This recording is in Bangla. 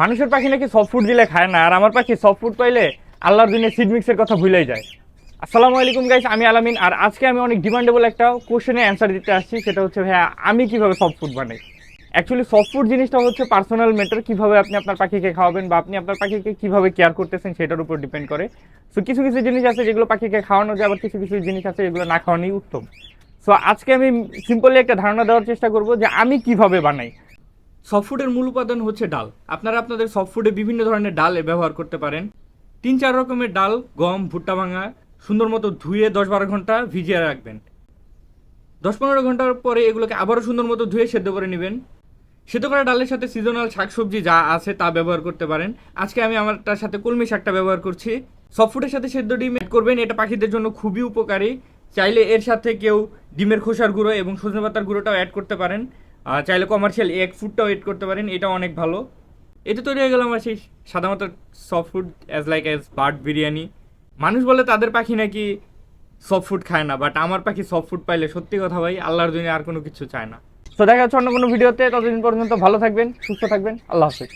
মানুষের পাখি নাকি সফট ফুড দিলে খায় না, আর আমার পাখি সফট ফুড পাইলে আল্লাহর দিনে সিড মিক্সের কথা ভুলেই যায়। আসসালামু আলাইকুম গাইস আমি আলামিন, আর আজকে আমি অনেক ডিমান্ডেবল একটা কোশ্চেনে অ্যান্সার দিতে আসছি, সেটা হচ্ছে, ভাইয়া, আমি কীভাবে সফট ফুড বানাই? অ্যাকচুয়ালি সফট ফুড জিনিসটা হচ্ছে পার্সোনাল ম্যাটার কীভাবে আপনি আপনার পাখিকে খাওয়াবেন বা আপনি আপনার পাখিকে কীভাবে কেয়ার করতেছেন সেটার উপর ডিপেন্ড করে। সো কিছু কিছু জিনিস আছে যেগুলো পাখিকে খাওয়ানো যায়, আবার কিছু কিছু জিনিস আছে যেগুলো না খাওয়ানোই উত্তম। সো আজকে আমি সিম্পলি একটা ধারণা দেওয়ার চেষ্টা করব যে আমি কীভাবে বানাই। সফট ফুডের মূল উপাদান হচ্ছে ডাল। আপনারা আপনাদের সফট ফুডে বিভিন্ন ধরনের ডাল ব্যবহার করতে পারেন। তিন চার রকমের ডাল, গম, ভুট্টা ভাঙা, সুন্দর মতো ধুয়ে দশ বারো ঘণ্টা ভিজিয়ে রাখবেন। দশ পনেরো ঘণ্টার পরে এগুলোকে আবারও সুন্দর মতো ধুয়ে সেদ্ধ করে নেবেন। সেদ্ধ করা ডালের সাথে সিজনাল শাকসবজি যা আছে তা ব্যবহার করতে পারেন। আজকে আমি আমারটার সাথে কলমি শাকটা ব্যবহার করছি। সফট ফুডের সাথে সেদ্ধ ডিম অ্যাড করবেন, এটা পাখিদের জন্য খুবই উপকারী। চাইলে এর সাথে কেউ ডিমের খোসার গুঁড়ো এবং সজনে পাতার গুঁড়োটাও অ্যাড করতে পারেন। আর চাইলে কমার্শিয়াল এক ফুডটাও এড করতে পারেন, এটা অনেক ভালো। এটা তৈরি হয়ে গেল আমার সেই সাধারণত soft food as like as bird biryani. মানুষ বলে তাদের পাখি নাকি সফট ফুড খায় না বাট আমার পাখি সফট ফুড পাইলে সত্যি কথা ভাই, আল্লাহর দুনিয়া আর কোনো কিছু চায় না। তো দেখা যাচ্ছে অন্য কোনো ভিডিওতে, ততদিন পর্যন্ত ভালো থাকবেন, সুস্থ থাকবেন, আল্লাহ হাফিজ।